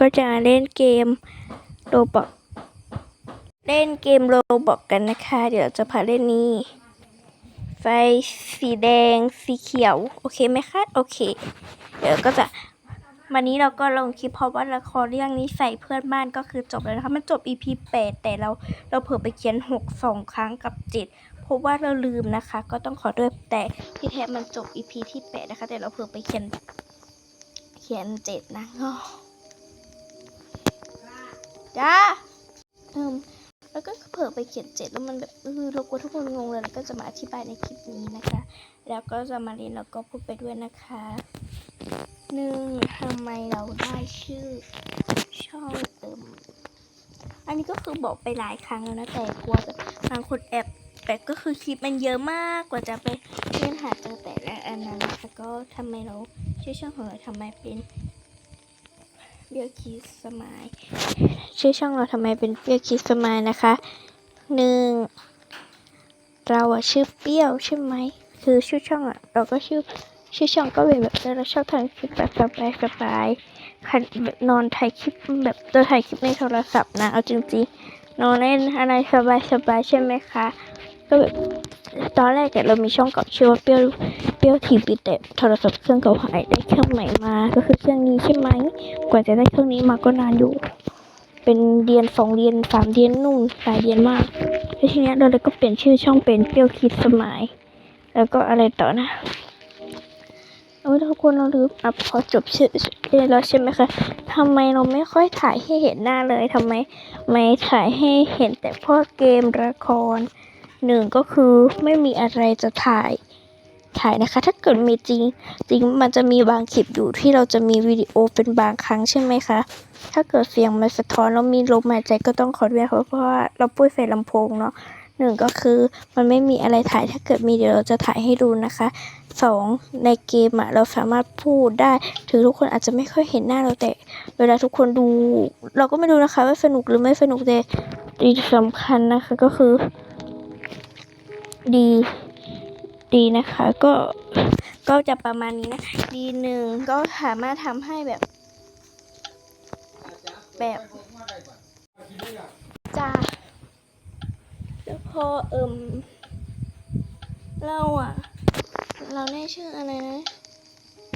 ก็จะเล่นเกมโรบอกเล่นเกมโรบอกกันนะคะ เดี๋ยวจะพาเล่นนี้ ไฟสีแดงสีเขียว โอเคไหมคะ โอเค เดี๋ยวก็จะวันนี้เราก็ลงคลิปเพราะว่าละครเรื่องนี้ใส่เพื่อนบ้านก็คือจบแล้วนะคะมันจบ EP 8แต่เราเราเผลอไปเขียน 6 2 ครั้งกับ 7 เพราะว่าเราลืมนะคะ ก็ต้องขอด้วยแต่ที่แท้มันจบ EP ที่ 8 นะคะ แต่เราเผลอไปเขียนเขียน 7 นะอ้อ จ้าเอิมแล้วก็เผลอไปเขียน7แล้วมันแบบเออเรากลัวทุกคนงงเลยแล้วก็จะมาอธิบายในคลิปนี้นะคะ แล้วก็จะมาเรียนแล้วก็พูดไปด้วยนะคะหนึ่งทำไมเราได้ชื่อช่องเอิมอันนี้ก็คือบอกไปหลายครั้งแล้วนะแต่กลัวแบบบางคนแอบแต่ก็คือคลิปมันเยอะมากกว่าจะไปเล่นหาเจอแต่ละอันนั้นนะคะก็ทำไมเราชื่อช่องของเราทำไมเป็น เบียคิสสมาย ชื่อช่องเราทำไมเป็นเปรี้ยวคิสสมายนะคะหนึ่งเราอะชื่อเปรี้ยวใช่ไหมคือชื่อช่องอะเราก็ชื่อชื่อช่องก็เป็นแบบเราชอบถ่ายคลิปแบบสบายสบายขันแบบนอนถ่ายคลิปแบบเราถ่ายคลิปในโทรศัพท์นะเอาจริงๆนอนเล่นอะไรสบายสบายใช่ไหมคะ ก็แบบตอนแรกเนี่ยเรามีช่องเก่าชื่อว่าเปรี้ยวเปรี้ยวทีวีแต่โทรศัพท์เครื่องเก่าหายได้เครื่องใหม่มา ก็คือเครื่องนี้ใช่ไหมกว่าจะได้เครื่องนี้มาก็นานอยู่ เป็นเดือนสองเดือนสามเดือนนู่นหลายเดือนมากแล้วทีเนี้ยเราเลยก็เปลี่ยนชื่อช่องเป็นเปรี้ยวคิดสมัย แล้วก็อะไรต่อนะเออทุกคนเราลืมอะพอจบชื่อเรียนแล้วใช่ไหมคะทำไมเราไม่ค่อยถ่ายให้เห็นหน้าเลยทำไมไม่ถ่ายให้เห็นแต่พวกเกมละคร หนึ่งก็คือไม่มีอะไรจะถ่ายถ่ายนะคะ ถ้าเกิดมีจริงจริงมันจะมีบางคลิปอยู่ที่เราจะมีวิดีโอเป็นบางครั้งใช่ไหมคะ ถ้าเกิดเสียงมันสะท้อนแล้วมีลมหายใจก็ต้องขอด้วยเพราะว่าเราพูดใส่ลำโพงเนาะหนึ่งก็คือมันไม่มีอะไรถ่ายถ้าเกิดมีเดี๋ยวเราจะถ่ายให้ดูนะคะสองในเกมอะเราสามารถพูดได้ ถึงทุกคนอาจจะไม่ค่อยเห็นหน้าเราแต่ เวลาทุกคนดู เราก็ไม่รู้นะคะว่าสนุกหรือไม่สนุกแต่ดีสำคัญนะคะก็คือ ดีดีนะคะ ก็ก็จะประมาณนี้นะดีหนึ่งก็สามารถทำให้แบบ แบบจ้าแล้วพอเอิมเราอะเราได้ชื่ออะไรนะ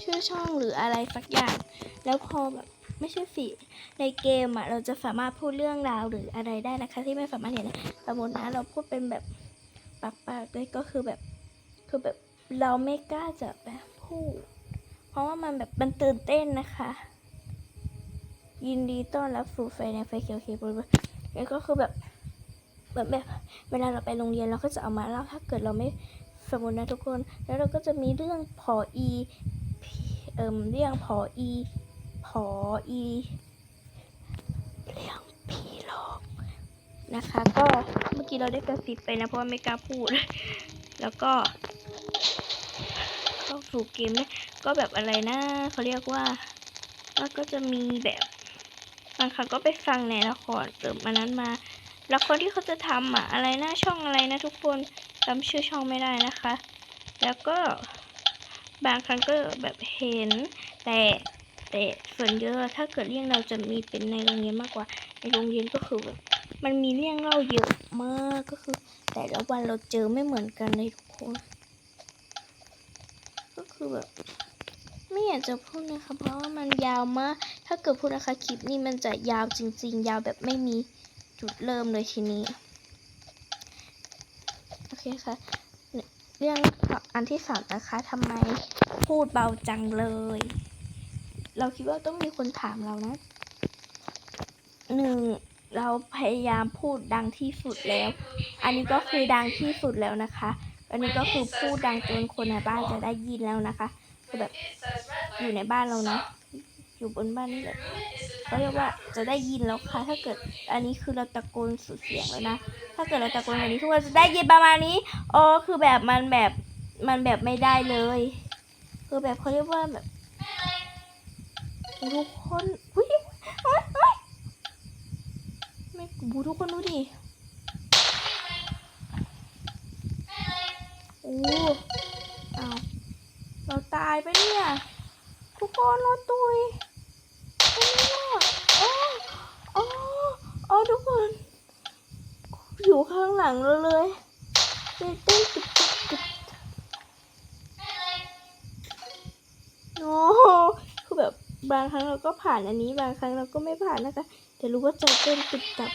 ชื่อช่องหรืออะไรสักอย่าง แล้วพอแบบไม่ใช่สิในเกมอะ เราจะสามารถพูดเรื่องราวหรืออะไรได้นะคะ ที่ไม่สามารถเห็นนะสมมตินะเราพูดเป็นแบบ ปากปากๆเลยก็คือแบบคือแบบเราไม่กล้าจะแบบพูดเพราะว่ามันแบบมันตื่นเต้นนะคะ ยินดีต้อนรับสู่ไฟในไฟเขียวเขียวแล้วก็คือแบบเหมือนแบบเวลาเราไปโรงเรียนเราก็จะเอามาเล่าถ้าเกิดเราไม่สมมตินะทุกคน แล้วเราก็จะมีเรื่องพออีเอิ่มเรื่องพออีพออีเรื่องผีหลอก นะคะ ก็เมื่อกี้เราได้กระซิบไปนะเพราะว่าไม่กล้าพูด แล้วก็เข้าสู่เกมเนี่ยก็แบบอะไรนะเขาเรียกว่าแล้วก็จะมีแบบบางครั้งก็ไปฟังในละครเติมอันนั้นมาละครที่เขาจะทำอะอะไรนะช่องอะไรนะทุกคนจำชื่อช่องไม่ได้นะคะ แล้วก็บางครั้งก็แบบเห็น แต่แต่ส่วนเยอะถ้าเกิดเรื่องเราจะมีเป็นในโรงเรียนมากกว่าในโรงเรียนก็คือแบบ มันมีเรื่องเล่าเยอะมากก็คือ แต่ละวันเราเจอไม่เหมือนกันเลยทุกคน ก็คือแบบไม่อยากจะพูดนะคะเพราะว่ามันยาวมาก ถ้าเกิดพูดนะคะคลิปนี้มันจะยาวจริง ๆ ยาวแบบไม่มีจุดเริ่มเลยทีนี้ โอเคค่ะ เรื่องอันที่สามนะคะทำไมพูดเบาจังเลย เราคิดว่าต้องมีคนถามเรานะหนึ่ง เราพยายามพูดดังที่สุดแล้ว อันนี้ก็คือดังที่สุดแล้วนะคะ อันนี้ก็คือพูดดังจนคนในบ้านจะได้ยินแล้วนะคะคือแบบอยู่ในบ้านเรานะอยู่บนบ้านนี่แหละเขาเรียกว่าจะได้ยินแล้วค่ะ ถ้าเกิดอันนี้คือเราตะโกนสุดเสียงแล้วนะ ถ้าเกิดเราตะโกนแบบนี้ทุกคนจะได้ยินประมาณนี้อ๋อคือแบบมันแบบมันแบบไม่ได้เลย คือแบบเขาเรียกว่าแบบทุกคนอุ้ยเฮ้ย บูทุกคนดูดิ โอ้เอาเราตายไปเนี่ย ทุกคนเราตุยโอ้โอ้โอ้โอ้ทุกคน อยู่ข้างหลังเราเลยเต้นเต้นติดติดตึกโอ้คือแบบบางครั้งเราก็ผ่านอันนี้บางครั้งเราก็ไม่ผ่านนะคะ แต่รู้ว่าใจเต้นติดตับ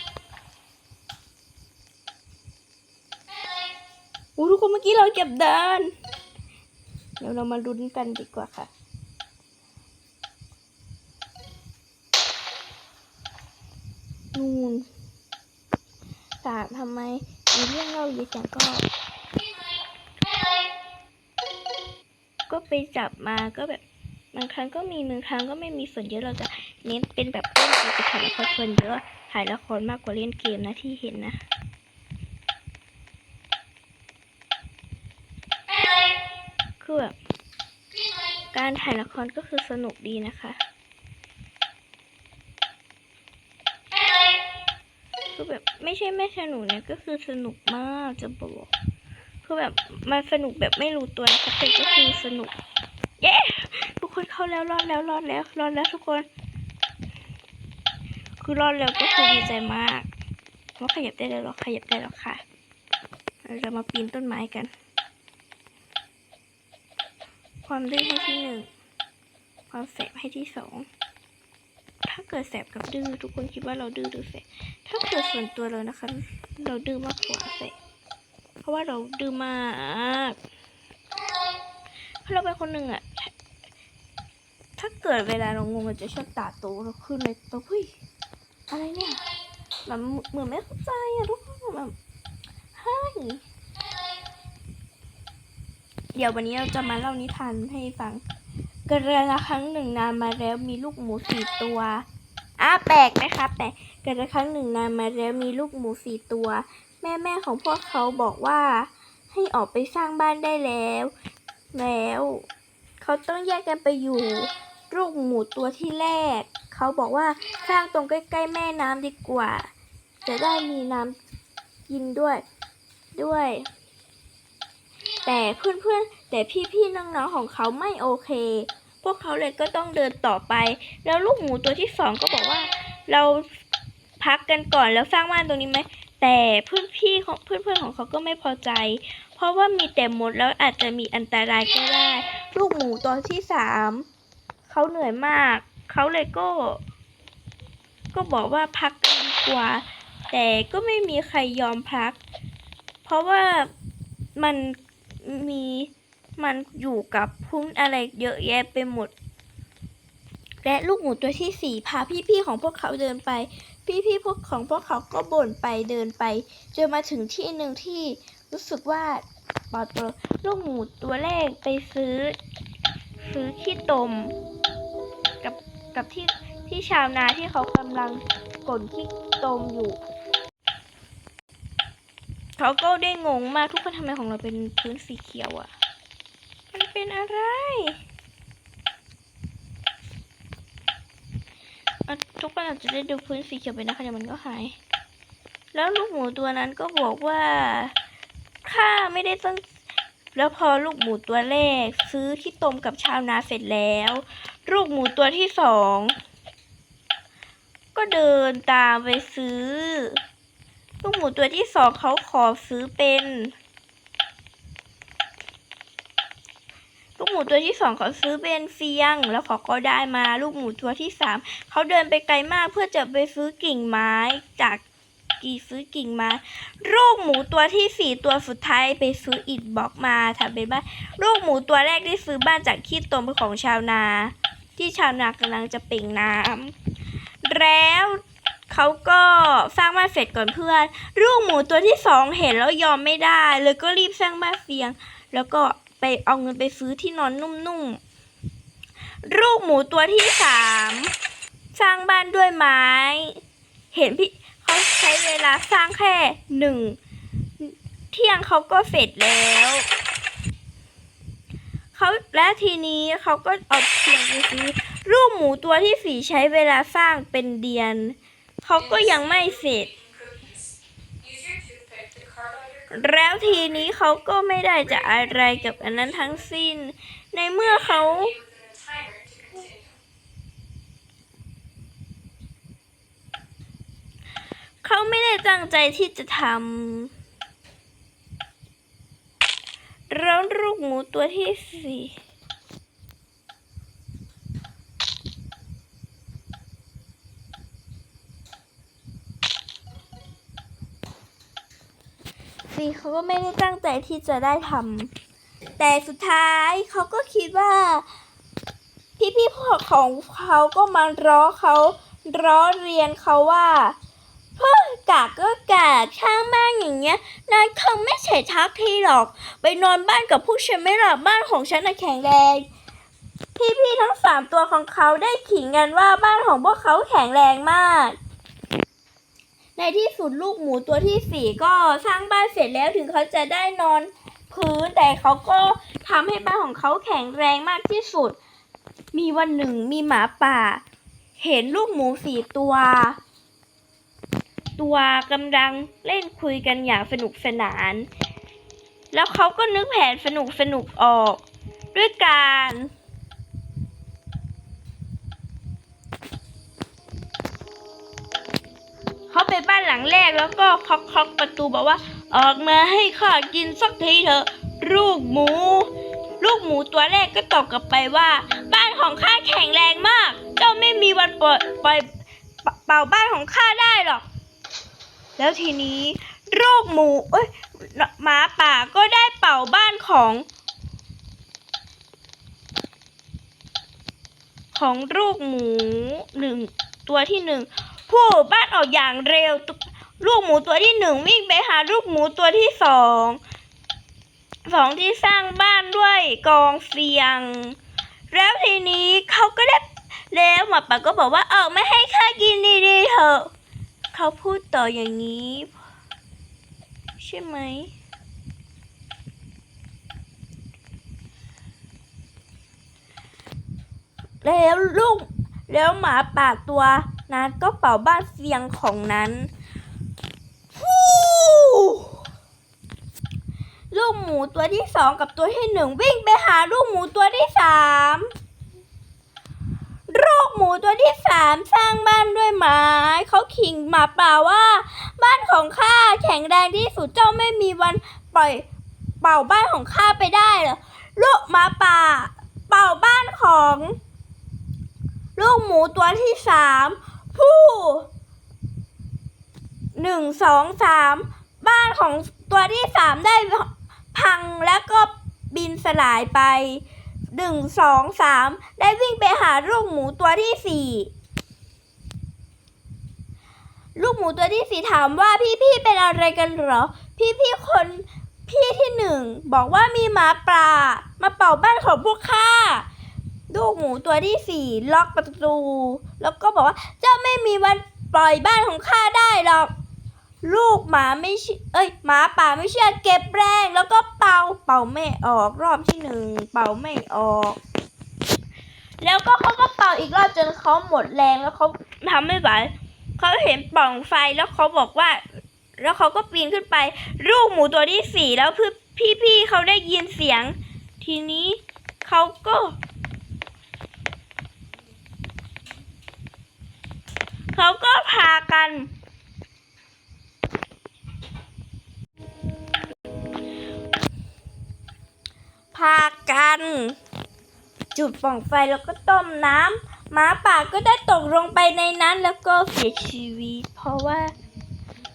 อ้ทุกคนเมื่อกี้เราเก็บเดานเดี๋ยวเรามาลุ้นกันดีกว่าค่ะ นูนถามทำไมมีเรื่องเล่าเยอะจังก็ ก็ไปจับมาก็แบบบางครั้งก็มีบางครั้งก็ไม่มีส่วนเยอะเราจะเน้นเป็นแบบเล่นเกมไปถ่ายละครส่วนเยอะถ่ายละครมากกว่าเล่นเกมนะที่เห็นนะ คือแบบ การถ่ายละครก็คือสนุกดีนะคะคือแบบไม่ใช่ไม่สนุกเนี่ยก็คือสนุกมากจะบอกคือแบบมันสนุกแบบไม่รู้ตัวนะคะแต่ก็คือสนุก เย้ทุกคนเข้าแล้วรอดแล้วรอดแล้วรอดแล้วทุกคน คือรอดแล้วก็คือดีใจมากว่าขยับได้แล้วหรอขยับได้แล้วค่ะ เราจะมาปีนต้นไม้กัน ความดื้อให้ที่หนึ่ง ความแสบให้ที่สอง ถ้าเกิดแสบกับดื้อทุกคนคิดว่าเราดื้อหรือแสบ ถ้าเกิดส่วนตัวเรานะคะ เราดื้อมากกว่าแสบ เพราะว่าเราดื้อมากเพราะเราเป็นคนหนึ่งอะถ้าเกิดเวลาเรางงเราจะชอบตาโตเราขึ้นในโตะเฮ้ยอะไรเนี่ยแบบเหมือนไม่เข้าใจอะทุกคนแบบเฮ้ย เดี๋ยววันนี้เราจะมาเล่านิทานให้ฟังกระละครั้งหนึ่งนานมาแล้วมีลูกหมูสี่ตัวอะแปลกไหมคะแปลกกระครั้งหนึ่งนานมาแล้วมีลูกหมูสี่ตัว แม่แม่ของพวกเขาบอกว่า ให้ออกไปสร้างบ้านได้แล้ว แล้ว เขาต้องแยกกันไปอยู่ ลูกหมูตัวที่แรก เขาบอกว่าสร้างตรงใกล้ๆแม่น้ำดีกว่า จะได้มีน้ำกินด้วยด้วย แต่เพื่อนๆ แต่พี่ๆ น้องๆ ของเขาไม่โอเค พวกเขาเลยก็ต้องเดินต่อไป แล้วลูกหมูตัวที่สองก็บอกว่า เราพักกันก่อนแล้วสร้างบ้านตรงนี้ไหม แต่เพื่อนพี่ของเพื่อนเพื่อนๆ ของเขาก็ไม่พอใจ เพราะว่ามีแต่มดแล้วอาจจะมีอันตรายก็ได้ ลูกหมูตัวที่สามเขาเหนื่อยมาก เขาเลยก็ ก็บอกว่าพักกันดีกว่า แต่ก็ไม่มีใครยอมพัก เพราะว่ามัน มีมันอยู่กับพุ่งอะไรเยอะแยะไปหมด และลูกหมูตัวที่สี่พาพี่ๆของพวกเขาเดินไป พี่ๆพวกของพวกเขาก็บ่นไปเดินไปจนมาถึงที่หนึ่งที่รู้สึกว่าปอตัวลูกหมูตัวแรกไปซื้อ ซื้อขี้ตม กับกับที่ที่ชาวนาที่เขากำลังกลขี้ตมอยู่ เขาก็ได้งงมากทุกคนทำไมของเราเป็นพื้นสีเขียวอะ่ะ มันเป็นอะไรทุกคนอาจจะได้ดูพื้นสีเขียวไปนะคะเดี๋ยวมันก็หาย แล้วลูกหมูตัวนั้นก็บอกว่าข้าไม่ได้ตั้งแล้วพอลูกหมูตัวแรก ซื้อที่ต้มกับชาวนาเสร็จแล้ว ลูกหมูตัวที่สอง ก็เดินตามไปซื้อ ลูกหมูตัวที่สองเขาขอซื้อเป็น ลูกหมูตัวที่สองเขาซื้อเป็นเฟียง แล้วเขาก็ได้มาลูกหมูตัวที่สามเขาเดินไปไกลมากเพื่อจะไปซื้อกิ่งไม้จากกีซื้อกิ่งไม้ลูกหมูตัวที่สี่ตัวสุดท้ายไปซื้ออิฐบล็อกมาทำเป็นบ้านลูกหมูตัวแรกได้ซื้อบ้านจากขี้ตมของชาวนา ที่ชาวนากำลังจะเป่งน้ำแล้ว เขาก็สร้างบ้านเสร็จก่อนเพื่อนลูกหมูตัวที่สองเห็นแล้วยอมไม่ได้เลยก็รีบสร้างบ้านเฟียง แล้วก็ไปเอาเงินไปซื้อที่นอนนุ่มๆลูกหมูตัวที่สามสร้างบ้านด้วยไม้ เห็นพี่เขาใช้เวลาสร้างแค่หนึ่งเที่ยงเขาก็เสร็จแล้วเขาและทีนี้เขาก็เอาเทียงไปซื้อลูกหมูตัวที่สี่ใช้เวลาสร้างเป็นเดือน เขาก็ยังไม่เสร็จ แล้วทีนี้เขาก็ไม่ได้จะอะไรกับอันนั้นทั้งสิ้น ในเมื่อเขาเขาไม่ได้ตั้งใจที่จะทำแล้วลูกหมูตัวที่สี่ สีเขาก็ไม่ได้ตั้งใจที่จะได้ทำแต่สุดท้ายเขาก็คิดว่าพี่ๆพวกของเขาก็มาร้อเขาร้อเรียนเขาว่าเฮ้ยกากก็กากช่างบ้านอย่างเงี้ยนายคงไม่เฉยทักทีหรอก ไปนอนบ้านกับผู้ฉันไม่หลับบ้านของฉันน่ะแข็งแรงพี่ๆทั้งสามตัวของเขาได้ขิงกันว่าบ้านของพวกเขาแข็งแรงมาก ในที่สุดลูกหมูตัวที่สี่ก็สร้างบ้านเสร็จแล้วถึงเขาจะได้นอนพื้นแต่เขาก็ทำให้บ้านของเขาแข็งแรงมากที่สุด มีวันหนึ่งมีหมาป่า เห็นลูกหมูสี่ตัว ตัวกำลังเล่นคุยกันอย่างสนุกสนาน แล้วเขาก็นึกแผนสนุกสนุกออก ด้วยการ เขาไปบ้านหลังแรกแล้วก็เคาะเคาะประตูบอกว่า ออกมาให้ข้ากินสักทีเถอะลูกหมู ลูกหมูตัวแรกก็ตอบกลับไปว่า บ้านของข้าแข็งแรงมาก เจ้าไม่มีวันปล่อยปล่อยเป่าบ้านของข้าได้หรอก แล้วทีนี้ลูกหมูเอ้ยหมาป่าก็ได้เป่าบ้านของ ของลูกหมูหนึ่งตัวที่หนึ่ง ผู้บ้านออกอย่างเร็ว ลูกหมูตัวที่หนึ่งวิ่งไปหาลูกหมูตัวที่สองสองที่สร้างบ้านด้วยกองเสียง แล้วทีนี้เขาก็ได้แล้วหมาป่าก็บอกว่าเออไม่ให้ข้ากินดีๆเถอะเขาพูดต่ออย่างนี้ ใช่ไหมแล้วลูกแล้วหมาป่าตัว นั้นก็เป่าบ้านเสียงของนั้นฟูลูกหมูตัวที่สองกับตัวที่หนึ่งวิ่งไปหาลูกหมูตัวที่สามลูกหมูตัวที่สามสร้างบ้านด้วยไม้ เขาขิงหมาป่าว่า บ้านของข้าแข็งแรงที่สุดเจ้าไม่มีวันปล่อยเป่าบ้านของข้าไปได้หรอลูกหมาป่า เป่าบ้านของ ลูกหมูตัวที่สาม ผู้หนึ่งสองสามบ้านของตัวที่สามได้พังแล้วก็บินสลายไปหนึ่งสองสามได้วิ่งไปหาลูกหมูตัวที่สี่ลูกหมูตัวที่สี่ถามว่าพี่พี่เป็นอะไรกันเหรอ พี่พี่คนพี่ที่หนึ่งบอกว่ามีหมาป่ามาเป่าบ้านของพวกข้า ลูกหมูตัวที่สี่ล็อกประตู แล้วก็บอกว่า เจ้าไม่มีวันปล่อยบ้านของข้าได้หรอก ลูกหมาไม่เชื่อเอ้ยหมาป่าไม่เชื่อเก็บแรงแล้วก็เป่าเป่าไม่ออกรอบที่หนึ่งเป่าไม่ออก แล้วก็เขาก็เป่าอีกรอบจนเขาหมดแรงแล้วเขาทำไม่ไหวเขาเห็นปล่องไฟแล้วเขาบอกว่า แล้วเขาก็ปีนขึ้นไป ลูกหมูตัวที่สี่แล้วพื่พี่ๆเขาได้ยินเสียง ทีนี้เขาก็ เขาก็พากัน พากัน จุดป่องไฟแล้วก็ต้มน้ำหมาป่าก็ได้ตกลงไปในนั้นแล้วก็เสียชีวิต เพราะว่า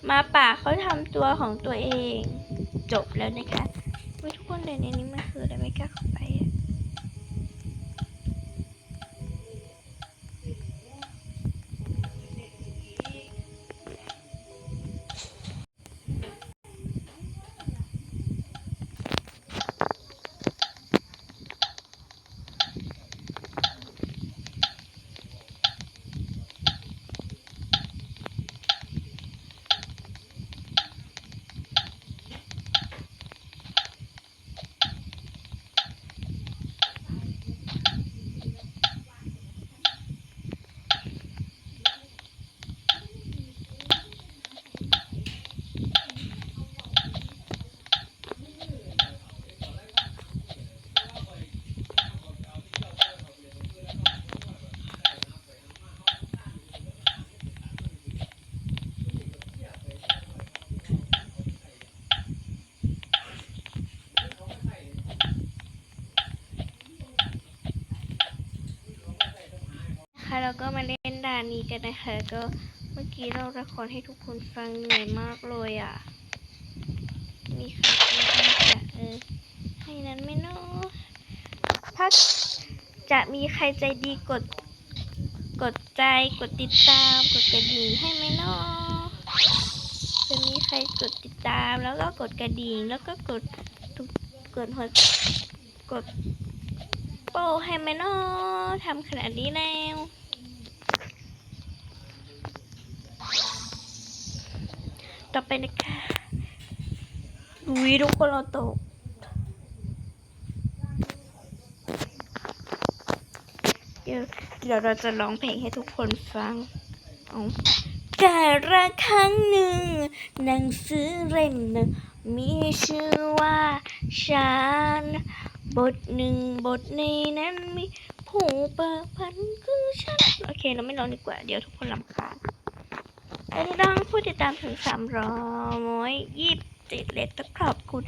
หมาป่าเขาทำตัวของตัวเอง จบแล้วนะคะทุกคนในนี้มันคืออะไรไม่กล้าเข้าไปานี้กันนะคะ ก็เมื่อกี้เราละครให้ทุกคนฟังเหนื่อยมากเลยอะ นี่ค่ะนี่ค่ะเออให้นั้นไม่นอถ้าจะมีใครใจดีกด กดใจกดติดตามกดกระดิ่งให้ไหมนาะจะมีใครกดติดตามแล้วก็กดกระดิ่งแล้วก็กดทุกกดหัวกดโป้ให้ไหมนาะทำขนาดนี้แล้ว ต่อไปนะคะวิทุกคนเราตกเดี๋ยวเดี๋ยวเราจะร้องเพลงให้ทุกคนฟังเอาแต่ละครั้งหนึ่ง หนังสือเล่มหนึ่ง มีชื่อว่าฉันบทหนึ่งบทในนั้นมีผู้ประพันธ์คือฉัน โอเค เราไม่ร้องดีกว่า เดี๋ยวทุกคนลำคาญ เป็นดังผู้ติดตามถึงสามร้อยยี่สิบเจ็ดเลยต้องขอบคุณ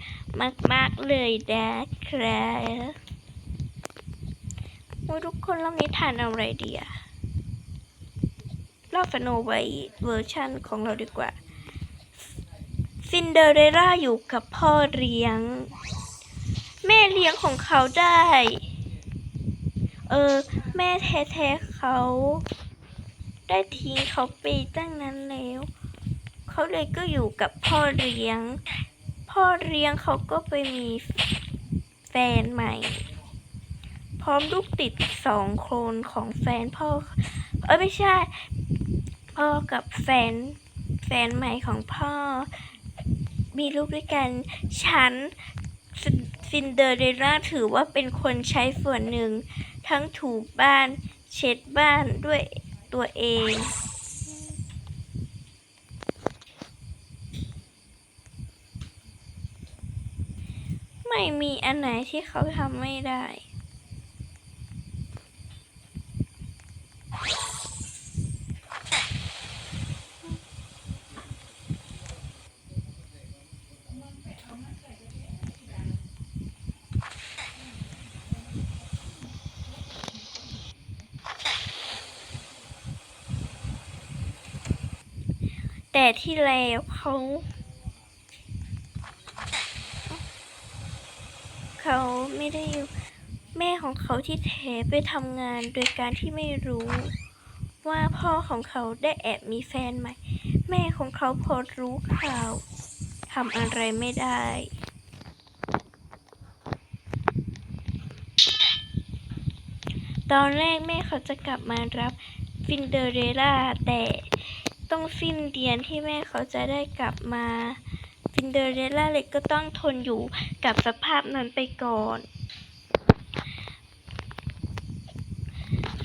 มาก ๆ เลยนะครับโอ้ยทุกคนรอบนี้ทานอะไรดีอะรอบฟโนไวเวอร์ชั่นของเราดีกว่าซินเดอเรล่าอยู่กับพ่อเลี้ยง แม่เลี้ยงของเขาได้ เออ แม่แท้ๆเขา ได้ทิ้งเขาไปตั้งนั้นแล้ว เขาเลยก็อยู่กับพ่อเลี้ยง พ่อเลี้ยงเขาก็ไปมีแฟนใหม่ พร้อมลูกติดสองคนของแฟนพ่อ เออไม่ใช่ พ่อกับแฟนแฟนใหม่ของพ่อ มีลูกด้วยกันฉันซิซินเดอเรลล่าถือว่าเป็นคนใช้ส่วนหนึ่ง ทั้งถูบ้าน เช็ดบ้านด้วย ตัวเอง ไม่มีอันไหนที่เขาทำไม่ได้ แต่ที่แล้วเขาเขาไม่ได้อยู่แม่ของเขาที่แท้ไปทำงานโดยการที่ไม่รู้ ว่าพ่อของเขาได้แอบมีแฟนใหม่ แม่ของเขาพอรู้ข่าวทำอะไรไม่ได้ตอนแรกแม่เขาจะกลับมารับฟินเดอเรล่าแต่ ต้องสิ้นเดือนที่แม่เขาจะได้กลับมาซินเดอเรลล่าเล็กก็ต้องทนอยู่กับสภาพนั้นไปก่อน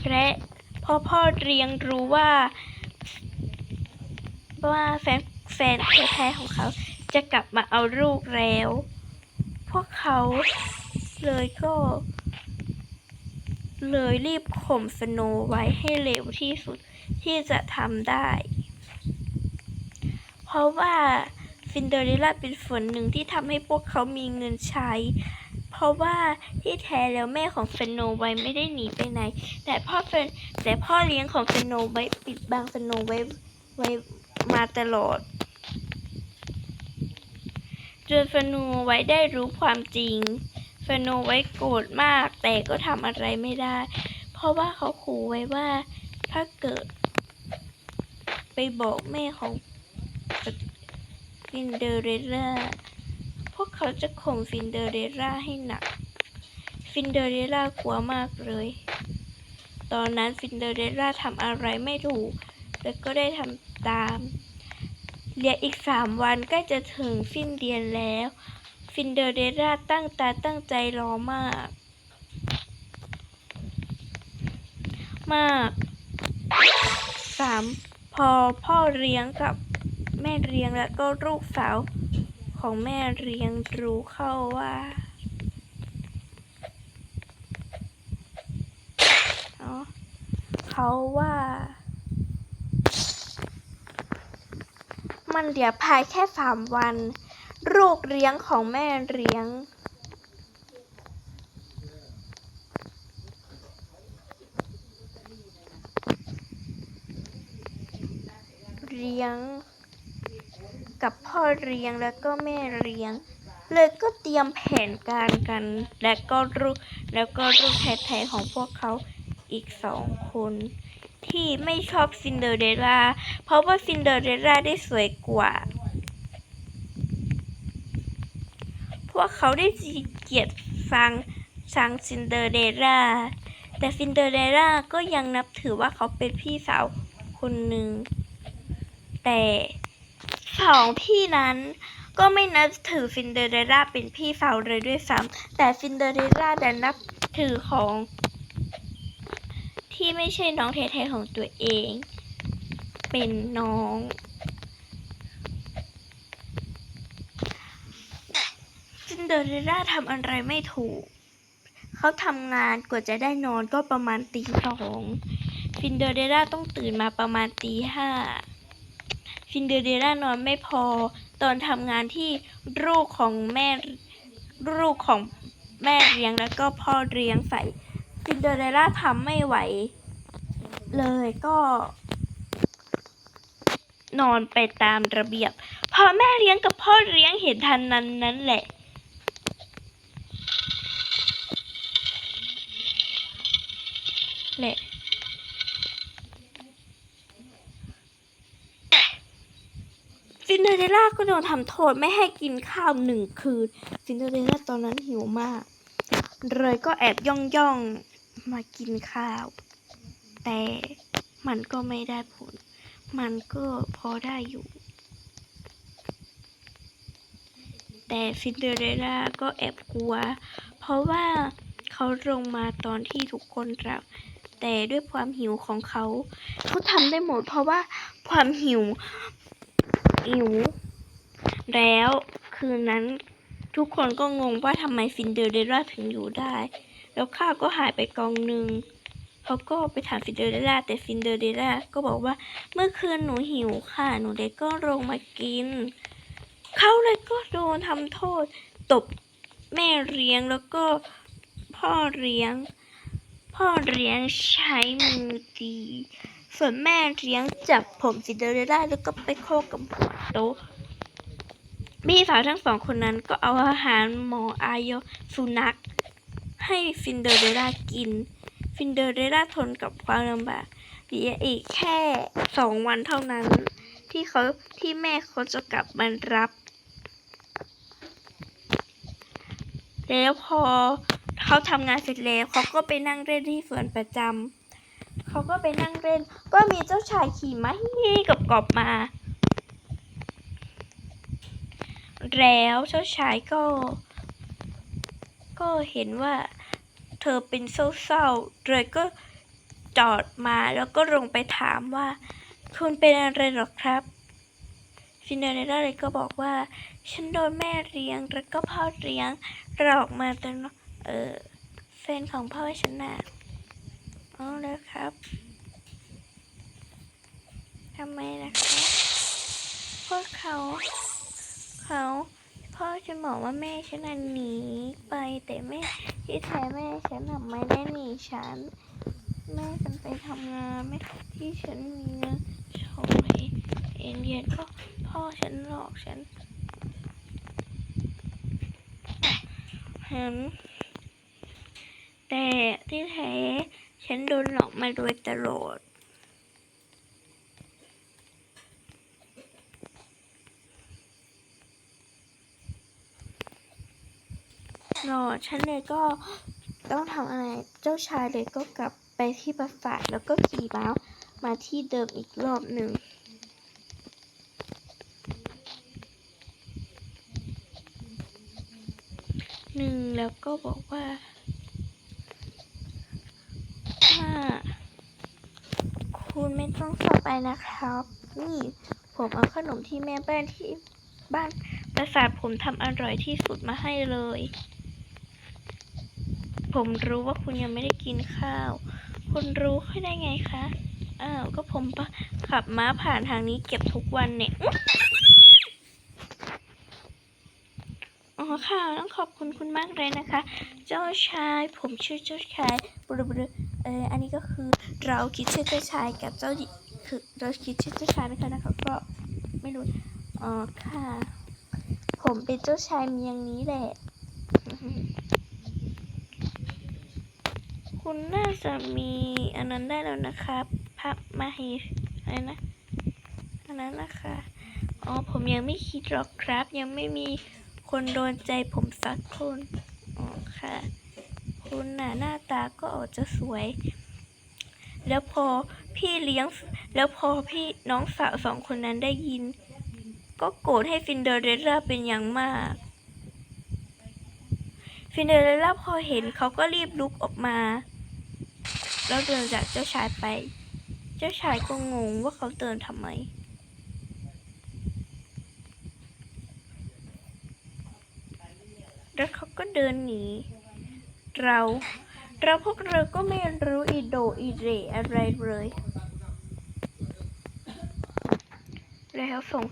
และพอพ่อเลี้ยงรู้ว่าว่าแฟนแฟนแท้ๆของเขาจะกลับมาเอาลูกแล้ว พวกเขาเลยก็ เลยรีบข่มสโนไว้ให้เร็วที่สุดที่จะทำได้ ราะว่าซินเดอเรลล่าเป็นส่วนหนึ่งที่ทำให้พวกเขามีเงินใช้ เพราะว่าที่แท้แล้วแม่ของเฟนโนไวไม่ได้หนีไปไหน แต่พ่อเฟนแต่พ่อเลี้ยงของเฟนโนไวปิดบังเฟนโนไวไว้มาตลอดจนเฟนโนไวได้รู้ความจริงเฟนโนไวโกรธมาก แต่ก็ทำอะไรไม่ได้ เพราะว่าเขาขู่ไว้ว่าถ้าเกิด ไปบอกแม่ของ ฟินเดอเรลล่า พวกเขาจะข่มฟินเดอเรลล่าให้หนักฟินเดอเรลล่ากลัวมากเลย ตอนนั้นฟินเดอเรลล่าทำอะไรไม่ถูก แล้วก็ได้ทำตามเหลืออีกสามวันใกล้จะถึงสิ้นเดือนแล้ว ฟินเดอเรลล่าตั้งตาตั้งใจรอมาก มากสามพอพ่อเลี้ยงกับ แม่เลี้ยงแล้วก็ลูกสาวของแม่เลี้ยงรู้เข้าว่าเขาว่า มันเหลือภายแค่สามวัน ลูกเลี้ยงของแม่เลี้ยง เลี้ยง กับพ่อเลี้ยงแล้วก็แม่เลี้ยง เลยก็เตรียมแผนการกัน และก็ลูกแล้วก็ลูกแท้ๆของพวกเขาอีกสองคน ที่ไม่ชอบซินเดอเรลล่าเพราะว่าซินเดอเรลล่าได้สวยกว่า พวกเขาได้เกลียดฟังชังซินเดอเรลล่าแต่ซินเดอเรลล่าก็ยังนับถือว่าเขาเป็นพี่สาวคนหนึ่งแต่ สองพี่นั้นก็ไม่นับถือซินเดอเรลล่าเป็นพี่สาวเลยด้วยซ้ำแต่ซินเดอเรลล่าดันนับถือของ ที่ไม่ใช่น้องแท้ๆของตัวเอง เป็นน้อง ซินเดอเรลล่าทำอะไรไม่ถูก เขาทำงานกว่าจะได้นอนก็ประมาณตีสองซินเดอเรลล่าต้องตื่นมาประมาณตีห้า ซินเดอเรลล่านอนไม่พอ ตอนทำงานที่ลูกของแม่ลูกของแม่เลี้ยงแล้วก็พ่อเลี้ยงใส่ซินเดอเรลล่าทำไม่ไหว เลยก็ นอนไปตามระเบียบพอแม่เลี้ยงกับพ่อเลี้ยงเห็นทันนั้นนั้นแหละแหละ ซินเดอเร ลล่าก็โดนทำโทษไม่ให้กินข้าวหนึ่งคืนซินเดอเรลล่าตอนนั้นหิวมาก เลยก็แอบย่องย่องมากินข้าว แต่มันก็ไม่ได้ผล มันก็พอได้อยู่ แต่ซินเดอเรลล่าก็แอบกลัว เพราะว่าเขาลงมาตอนที่ทุกคนหลับ แต่ด้วยความหิวของเขา เขาทำได้หมดเพราะว่าความหิว หิว แล้วคืนนั้นทุกคนก็งงว่าทำไมซินเดอเรลล่าถึงอยู่ได้ แล้วข้าวก็หายไปกองหนึ่งเขาก็ไปถามซินเดอเรลล่าแต่ซินเดอเรลล่าก็บอกว่าเมื่อคืนหนูหิวค่ะ หนูเลยก็ลงมากิน เขาเลยก็โดนทำโทษ ตบแม่เลี้ยงแล้วก็พ่อเลี้ยง พ่อเลี้ยงใช้มือตีส่วนแม่เลี้ยงจับผมซินเดอเรลล่าแล้วก็ไปโคกกับหัวโต๊ะ พี่สาวทั้งสองคนนั้นก็เอาอาหารหมออายสุนัข ให้ซินเดอเรล่ากินซินเดอเรลล่าทนกับความลำบากเหลืออีกแค่สองวันเท่านั้น ที่เขาที่แม่เขาจะกลับมารับ แล้วพอเขาทำงานเสร็จแล้วเขาก็ไปนั่งเล่นที่สวนประจำเขาก็ไปนั่งเล่น ก็มีเจ้าชายขี่ม้าฮี่กับกอบมา แล้วเจ้าชายก็ ก็เห็นว่าเธอเป็นเศร้าๆเลยก็จอดมาแล้วก็ลงไปถามว่า คุณเป็นอะไรหรอครับซินเดอเรลล่าเลยก็บอกว่า ฉันโดนแม่เลี้ยงแล้วก็พ่อเลี้ยงหลอกมาจนเออแฟนของพ่อฉันน่ะอ๋อแล้วครับทำไมนะครับเพราะเขา เขาพ่อฉันบอกว่าแม่ฉันหนีไปแต่แม่ที่แท้แม่ฉันน่ะไม่ได้หนีฉัน แม่ฉันไปทำงานแม่ที่ฉันมีเงินชอยเอ็นเรียนก็พ่อฉันหลอกฉันเห็นแต่ที่แท้ฉันโดนหลอกมาโดยตลอด นอน ฉันเลยก็ต้องทำอะไร เจ้าชายเลยก็กลับไปที่ปราสาทแล้วก็ขี่ม้ามาที่เดิมอีกรอบหนึ่ง หนึ่งแล้วก็บอกว่าถ้าคุณไม่ต้องเศร้าไปนะครับ นี่ผมเอาขนมที่แม่บ้านที่บ้านปราสาทผมทำอร่อยที่สุดมาให้เลย ผมรู้ว่าคุณยังไม่ได้กินข้าว คุณรู้ค่อยได้ไงคะ อ้าว ก็ผมปะขับม้าผ่านทางนี้เก็บทุกวันเนี่ย อ๋อค่ะ ต้องขอบคุณคุณมากเลยนะคะ เจ้าชาย ผมชื่อเจ้าชายบรุบรุเอออันนี้ก็คือเราคิดชื่อเจ้าชายกับเจ้าคือเราคิดชื่อเจ้าชายนะคะนะเขาก็ไม่รู้ อ๋อค่ะ ผมเป็นเจ้าชายเมียงนี้แหละ คุณน่าจะมีอันนั้นได้แล้วนะครับพระมาเฮอะไรนะ อันนั้นนะคะ อ๋อ ผมยังไม่คิดหรอกครับ ยังไม่มีคนโดนใจผมสักคน อ๋อค่ะ คุณน่ะหน้าตาก็ออกจะสวย แล้วพอพี่เลี้ยง แล้วพอพี่น้องสาวสองคนนั้นได้ยิน ก็โกรธให้ฟินเดอเรลล่าเป็นอย่างมาก ฟินเดอเรลล่าพอเห็นเขาก็รีบลุกออกมา แล้วเดินจากเจ้าชายไป เจ้าชายก็งงว่าเขาเดินทำไม แล้วเขาก็เดินหนี เรา เราพวกเราก็ไม่รู้อีโดอีเรอะไรเลย แล้วส่ง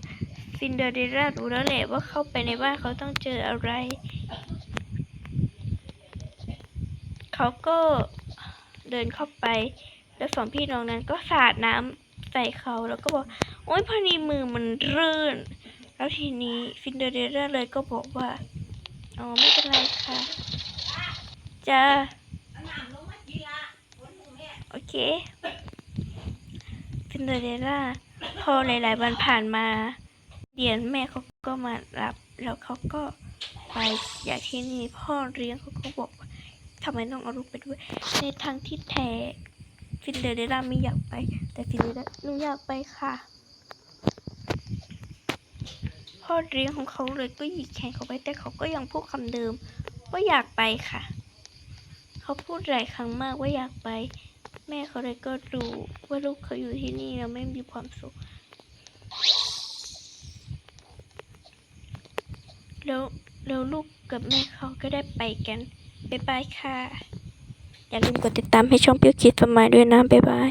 ซินเดอเรลล่ารู้แล้วแหละว่าเข้าไปในบ้านเขาต้องเจออะไร เขาก็ เดินเข้าไป แล้วสองพี่น้องนั้นก็สาดน้ำใส่เขาแล้วก็บอก โอ๊ยพอดีมือมันรื่น แล้วทีนี้ซินเดอเรล่าเลยก็บอกว่า อ๋อไม่เป็นไรค่ะ จะโอเคซินเดอเรล่าพอหลาย ๆ วันผ่านมา เดียนแม่เขาก็มารับ แล้วเขาก็ไปอยางที่นี่พ่อเลี้ยงเขาก็บอก ทำไมต้องเอาลูกไปด้วย ในทางที่แท้ซินเดอเรลล่าไม่อยากไป แต่ซินเดอเรลล่าหนูอยากไปค่ะพ่อเลี้ยงของเขาเลยก็หยิกแขนเขาไปแต่เขาก็ยังพูดคำเดิม ว่าอยากไปค่ะ เขาพูดหลายครั้งมากว่าอยากไป แม่เขาเลยก็รู้ว่าลูกเขาอยู่ที่นี่แล้วไม่มีความสุข แล้วแล้วลูกกับแม่เขาก็ได้ไปกัน บ๊ายบายค่ะ อย่าลืมกดติดตามให้ช่องพิวคิดสมัยด้วยนะ บ๊ายบาย